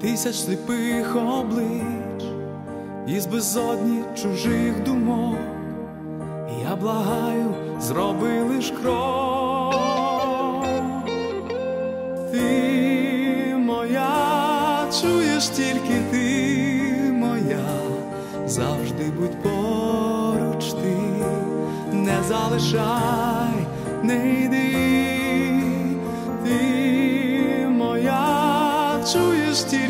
тисяч сліпих облич, із безодні чужих думок, я благаю, зроби лиш крок. Ти моя, чуєш тільки ти моя, завжди будь поруч ти, не залишай, не йди, ти моя, чуєш тільки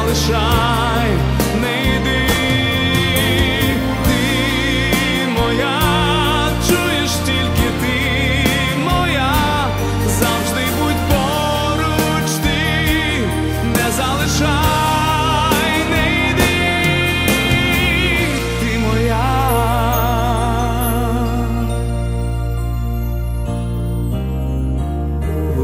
Не залишай,